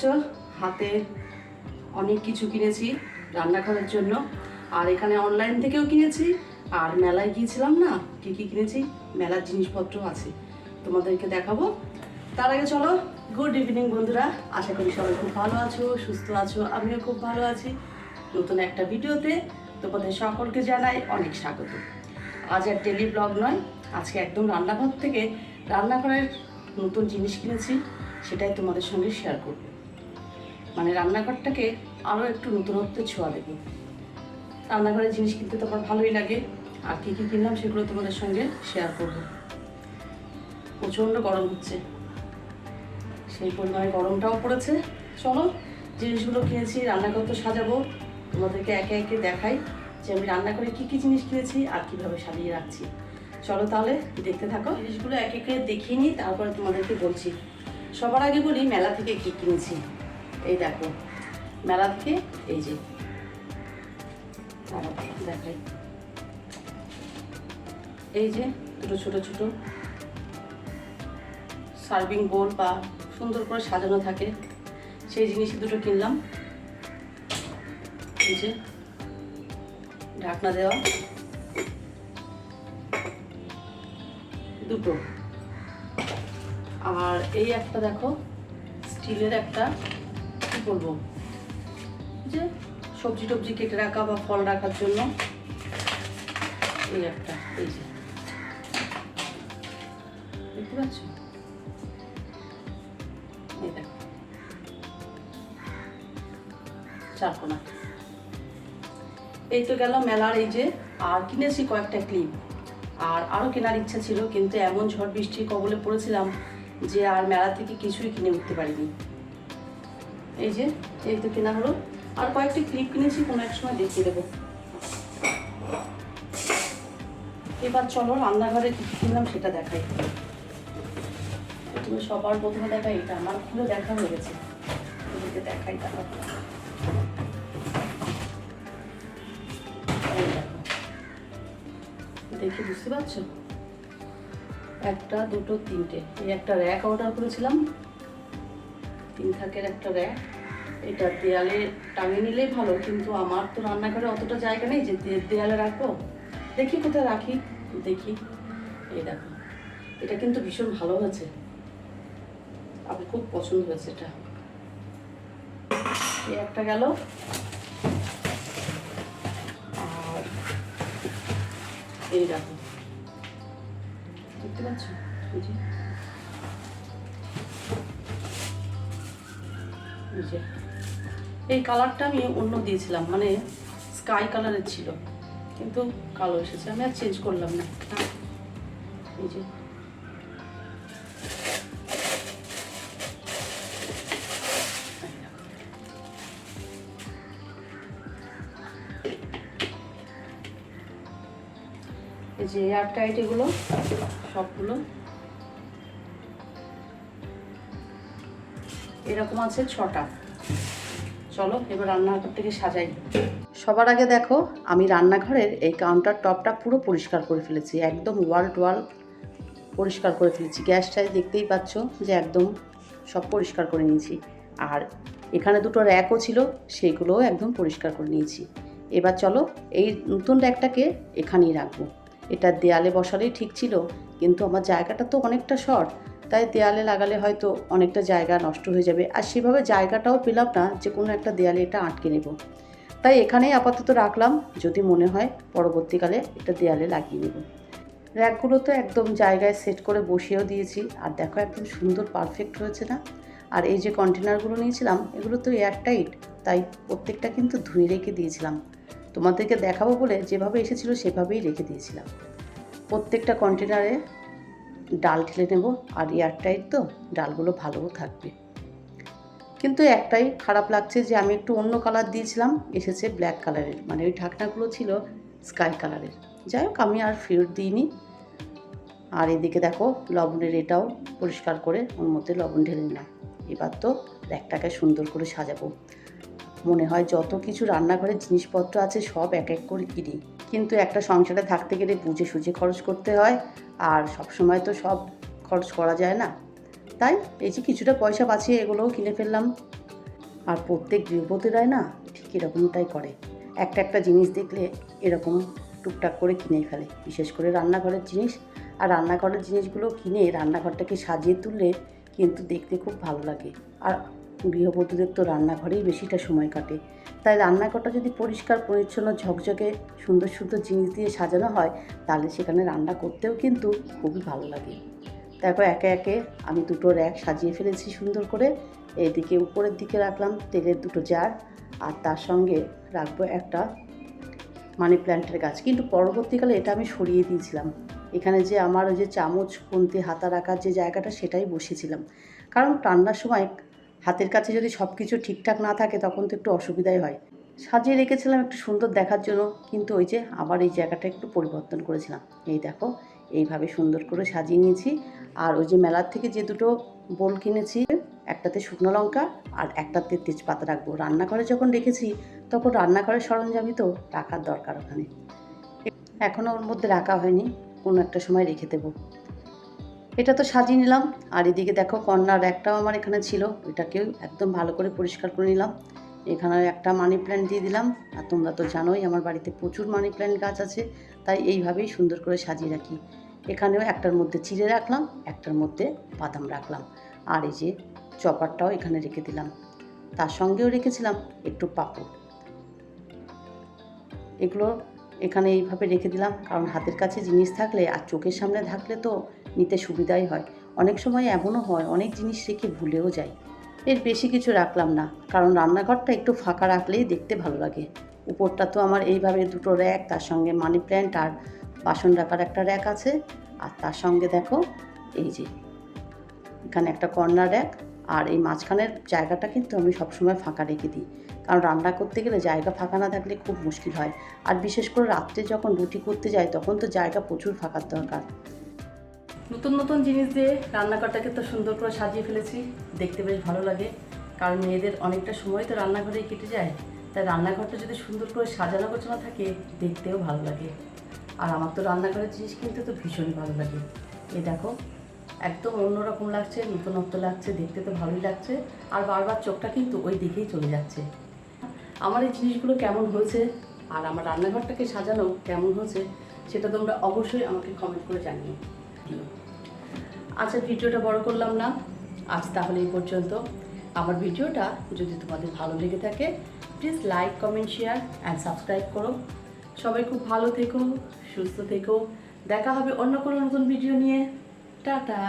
পাচ্ছ হাতে অনেক কিছু কিনেছি রান্নাঘরের জন্য। আর এখানে অনলাইন থেকেও কিনেছি। আর মেলায় গিয়েছিলাম না, কি কি কিনেছি? মেলার জিনিসপত্র আছে। তোমাদেরকে দেখাবো। তার আগে চলো গুড ইভিনিং বন্ধুরা। আশা করি সবাই খুব ভালো আছো, সুস্থ আছো, আমিও খুব ভালো আছি। নতুন একটা ভিডিওতে তোমাদের সকলকে জানাই অনেক স্বাগত। আজ আর ডেলি ব্লগ নয়, আজকে একদম রান্নাঘর থেকে রান্নাঘরের নতুন জিনিস কিনেছি, সেটাই তোমাদের সঙ্গে শেয়ার করব। মানে রান্নাঘরটাকে আরও একটু নতুনত্ব ছোঁয়া দেবো। রান্নাঘরের জিনিস কিনতে তো আমার ভালোই লাগে। আর কী কী কিনলাম সেগুলো তোমাদের সঙ্গে শেয়ার করব। প্রচণ্ড গরম হচ্ছে। সেই পরিমাণে গরমটাও পড়েছে। চলো, জিনিসগুলো কিনেছি, রান্নাঘর তো সাজাবো। তোমাদেরকে একে একে দেখাই যে আমি রান্না করে কী কী জিনিস কিনেছি আর কীভাবে সাজিয়ে রাখছি। চলো তাহলে দেখতে থাকো। জিনিসগুলো এক একে দেখিয়ে নিই, তারপরে তোমাদেরকে বলছি। সবার আগে বলি, মেলা থেকে কী কিনেছি? এই দেখো, মেলা থেকে এই যে দেখাই। এই যে দুটো ছোট ছোট সার্ভিং বোল বা সুন্দর করে সাজানো থাকে। সেই জিনিস দুটো কিনলাম। এই যে ঢাকনা দেওয়া। দুটো। আর এই একটা দেখো, স্টিলের একটা বলব? যে সবজি টবজি কেটে রাখা বা ফল রাখার জন্য এই একটা, এই যে। দেখতে পাচ্ছ? এই তো গেল মেলার এই যে, আর কিনেছি কয়েকটা ক্লিপ। আর আরও কেনার ইচ্ছা ছিল, কিন্তু এমন ঝড় বৃষ্টির কবলে পড়েছিলাম যে আর মেলা থেকে কিছুই কিনে উঠতে পারিনি। এই যে, এই তো কেনা হলো। আর কয়েকটি ক্লিপ কিনেছি, কোনো এক সময় দেখিয়ে দেবো। এবার চলো রান্নাঘরে কী কিনলাম সেটা দেখাই। তুমি সবার প্রথমে দেখাই, এটা আমার খুলে দেখা হয়ে গেছে। দেখাই তারপর। দেখে। বুঝতে পারছ? একটা, দুটো, তিনটে। এই একটা র্যাক অর্ডার করেছিলাম। তিন থাকের একটা র্যাক। এটা দেয়ালে টাঙিয়ে নিলেই ভালো, কিন্তু আমার তো রান্নাঘরে অতটা জায়গা নেই যে দেয়ালে রাখব। দেখি কোথায় রাখি, দেখি। এই দেখো, এটা কিন্তু ভীষণ ভালো হয়েছে। আমার খুব পছন্দ হয়েছে এটা। এই একটা গেল। আর এই দেখো, দেখতে পাচ্ছ? এই এই কালারটা আমি অন্য দিয়েছিলাম মানে স্কাই কালারের ছিল। কিন্তু কালো এসেছে, আমি আর চেঞ্জ করলাম না। এই যে। যে এয়ার টাইট এগুলো, সবগুলো। এরকম আছে ছটা। চলো, এবার রান্নাঘর থেকে সাজাই। সবার আগে দেখো, আমি রান্নাঘরের এই কাউন্টার টপটা পুরো পরিষ্কার করে ফেলেছি, একদম ওয়াল টোয়াল পরিষ্কার করে ফেলেছি। গ্যাসটাই দেখতেই পাচ্ছ যে একদম সব পরিষ্কার করে নিয়েছি। আর এখানে দুটো র্যাকও ছিল সেইগুলোও একদম পরিষ্কার করে নিয়েছি। এবার চলো, এই নতুন র্যাকটাকে এখানেই রাখব। এটা দেয়ালে বসালেই ঠিক ছিল, কিন্তু আমার জায়গাটা তো অনেকটা শর্ট তাই দেয়ালে লাগালে হয়তো অনেকটা জায়গা নষ্ট হয়ে যাবে। আর সেভাবে জায়গাটাও পেলাম না, যে কোনো একটা দেয়ালে এটা আটকে নেব। তাই এখানেই আপাতত রাখলাম, যদি মনে হয় পরবর্তীকালে এটা দেয়ালে লাগিয়ে নেব। র্যাকগুলো তো একদম জায়গায় সেট করে বসিয়েও দিয়েছি, আর দেখো একদম সুন্দর পারফেক্ট হয়েছে না? আর এই যে কন্টেনারগুলো নিয়েছিলাম, এগুলো তো এয়ারটাইট তাই প্রত্যেকটা কিন্তু ধুয়ে রেখে দিয়েছিলাম। তোমাদেরকে দেখাবো বলে যেভাবে এসেছিল সেভাবেই রেখে দিয়েছিলাম। প্রত্যেকটা কন্টেনারে ডাল ঢেলে নেব আর এয়ারটাইট তো, ডালগুলো ভালোও থাকবে। কিন্তু একটাই খারাপ লাগছে যে আমি একটু অন্য কালার দিয়েছিলাম, এসেছে ব্ল্যাক কালারের মানে ওই ঢাকনাগুলো ছিল স্কাই কালারের যাই হোক, আমি আর ফেরত দিইনি। আর এদিকে দেখো, লবণের এটাও পরিষ্কার করে ওর মধ্যে লবণ ঢেলে নিলাম। এবার তো র্যাকটাকে সুন্দর করে সাজাবো। মনে হয় যত কিছু রান্নাঘরের জিনিসপত্র আছে সব এক এক করে কিনি। কিন্তু একটা সংসারে থাকতে গেলে বুঝে সুঝে খরচ করতে হয়, আর সব সময় তো সব খরচ করা যায় না। তাই এই যে কিছুটা পয়সা বাঁচিয়ে এগুলোও কিনে ফেললাম। আর প্রত্যেক গৃহপতিরাই না ঠিক এরকমটাই করে। একটা একটা জিনিস দেখলে এরকম টুকটাক করে কিনেই ফেলে, বিশেষ করে রান্নাঘরের জিনিস। আর রান্নাঘরের জিনিসগুলো কিনে রান্নাঘরটাকে সাজিয়ে তুললে কিন্তু দেখতে খুব ভালো লাগে। আর গৃহবধূদের তো রান্নাঘরেই বেশিটা সময় কাটে। তাই রান্নাঘরটা যদি পরিষ্কার, পরিচ্ছন্ন, ঝকঝকে, সুন্দর সুন্দর জিনিস দিয়ে সাজানো হয়, তাহলে সেখানে রান্না করতেও কিন্তু খুবই ভালো লাগে। তারপর একে একে আমি দুটো র্যাক সাজিয়ে ফেলেছি সুন্দর করে। এইদিকে উপরের দিকে রাখলাম তেলের দুটো জার আর তার সঙ্গে রাখব একটা মানি প্ল্যান্টের গাছ। কিন্তু পরবর্তীকালে এটা আমি সরিয়ে দিয়েছিলাম। এখানে যে আমার ওই যে চামচ, খুন্তি, হাতা রাখার যে জায়গাটা সেটাই বসেছিলাম কারণ রান্নার সময় হাতের কাছে যদি সব কিছু ঠিকঠাক না থাকে, তখন তো একটু অসুবিধাই হয়। সাজিয়ে রেখেছিলাম একটু সুন্দর দেখার জন্য, কিন্তু ওই যে আবার এই জায়গাটা একটু পরিবর্তন করেছিলাম। এই দেখো, এইভাবে সুন্দর করে সাজিয়ে নিয়েছি। আর ওই যে মেলার থেকে যে দুটো বোল কিনেছি, একটাতে শুকনো লঙ্কা আর একটাতে তেজপাতা রাখব। রান্নাঘরে যখন রেখেছি, তখন রান্নাঘরের সরঞ্জামই তো রাখার দরকার ওখানে। এখনও ওর মধ্যে রাখা হয়নি, কোনো একটা সময় রেখে দেবো। এটা তো সাজিয়ে নিলাম। আর এদিকে দেখো কর্নার একটাও আমার এখানে ছিল। এটাকেও একদম ভালো করে পরিষ্কার করে নিলাম। এখানে একটা মানি প্ল্যান্ট দিয়ে দিলাম। আর তোমরা তো জানোই আমার বাড়িতে প্রচুর মানি প্ল্যান্ট গাছ আছে। তাই এইভাবেই সুন্দর করে সাজিয়ে রাখি। এখানেও একটার মধ্যে চিড়ে রাখলাম, একটার মধ্যে বাদাম রাখলাম। আর এই যে চপারটাও এখানে রেখে দিলাম। তার সঙ্গেও রেখেছিলাম একটু পাপড়। এগুলো এখানে এইভাবে রেখে দিলাম। কারণ হাতের কাছে জিনিস থাকলে আর চোখের সামনে থাকলে তো নিতে সুবিধাই হয়। অনেক সময় এমনও হয়, অনেক জিনিস রেখে ভুলেও যায় এর বেশি কিছু রাখলাম না, কারণ রান্নাঘরটা একটু ফাঁকা রাখলেই দেখতে ভালো লাগে। উপরটা তো আমার এইভাবে দুটো র্যাক, তার সঙ্গে মানি প্ল্যান্ট আর বাসন রাখার একটা র্যাক আছে। আর তার সঙ্গে দেখো, এই যে, এখানে একটা কর্নার র্যাক। আর এই মাঝখানের জায়গাটা কিন্তু আমি সবসময় ফাঁকা রেখে দিই। কারণ রান্না করতে গেলে জায়গা ফাঁকা না থাকলে খুব মুশকিল হয়। আর বিশেষ করে রাত্রে যখন রুটি করতে যাই, তখন তো জায়গা প্রচুর ফাঁকার দরকার। নতুন নতুন জিনিস দিয়ে রান্নাঘরটাকে তো সুন্দর করে সাজিয়ে ফেলেছি, দেখতে বেশ ভালো লাগে। কারণ মেয়েদের অনেকটা সময় তো রান্নাঘরেই কেটে যায়। তাই রান্নাঘরটা যদি সুন্দর করে সাজানো গোছানো থাকে, দেখতেও ভালো লাগে। আর আমার তো রান্নাঘরের জিনিস কিনতে তো ভীষণই ভালো লাগে। এ দেখো, একদম অন্যরকম লাগছে, নতুনত্ব লাগছে, দেখতে তো ভালোই লাগছে। আর বারবার চোখটা কিন্তু ওই দিকেই চলে যাচ্ছে। আমার এই জিনিসগুলো কেমন হয়েছে আর আমার রান্নাঘরটাকে সাজানো কেমন হয়েছে, সেটা তোমরা অবশ্যই আমাকে কমেন্ট করে জানিও। আচ্ছা ভিডিওটা বড় করলাম না। আজ তাহলে এই পর্যন্ত। আমার ভিডিওটা যদি তোমাদের ভালো লেগে থাকে please like comment share and subscribe করো। সবাই খুব ভালো থেকো, সুস্থ থেকো। দেখা হবে অন্য কোনো নতুন ভিডিও নিয়ে। টাটা।